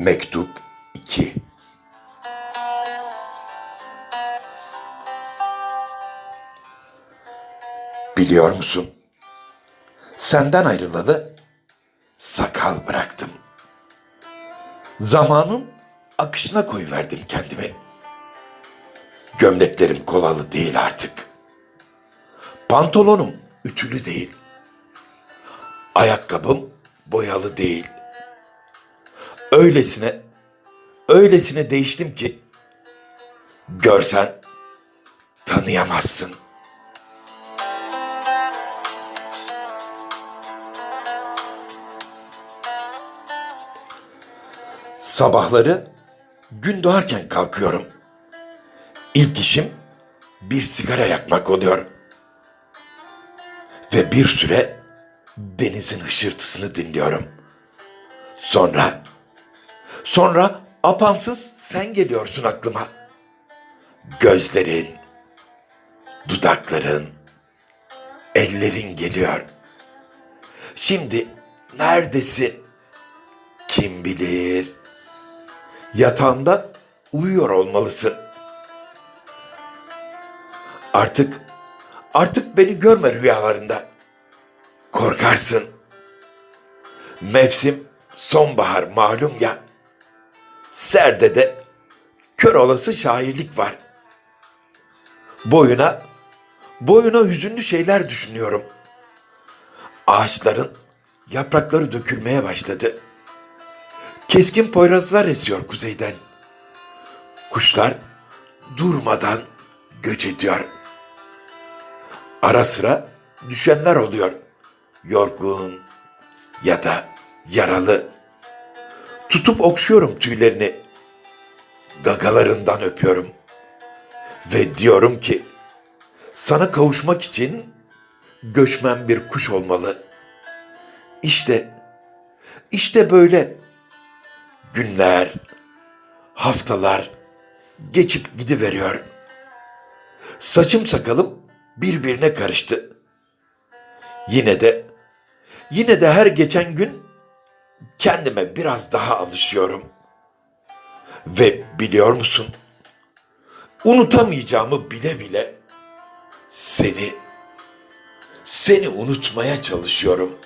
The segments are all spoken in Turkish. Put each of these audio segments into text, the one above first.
Mektup 2 Biliyor musun? Senden ayrılalı sakal bıraktım. Zamanın akışına koyuverdim kendimi. Gömleklerim kolalı değil artık. Pantolonum ütülü değil. Ayakkabım boyalı değil. Öylesine, öylesine değiştim ki görsen tanıyamazsın. Sabahları gün doğarken kalkıyorum. İlk işim bir sigara yakmak oluyor. Ve bir süre denizin hışırtısını dinliyorum. Sonra, sonra apansız sen geliyorsun aklıma. Gözlerin, dudakların, ellerin geliyor. Şimdi neredesin? Kim bilir? Yatağında uyuyor olmalısın. Artık, artık beni görme rüyalarında. Korkarsın. Mevsim sonbahar malum ya. Serde de kör olası şairlik var. Boyuna, boyuna hüzünlü şeyler düşünüyorum. Ağaçların yaprakları dökülmeye başladı. Keskin poyrazlar esiyor kuzeyden. Kuşlar durmadan göç ediyor. Ara sıra düşenler oluyor. Yorgun ya da yaralı. Tutup okşuyorum tüylerini. Gagalarından öpüyorum. Ve diyorum ki sana kavuşmak için göçmen bir kuş olmalı. İşte, işte böyle günler, haftalar geçip gidiveriyor. Saçım sakalım birbirine karıştı. Yine de, yine de her geçen gün kendime biraz daha alışıyorum. Ve biliyor musun? Unutamayacağımı bile bile seni, seni unutmaya çalışıyorum.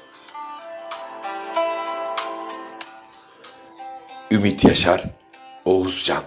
Ümit Yaşar, Oğuzcan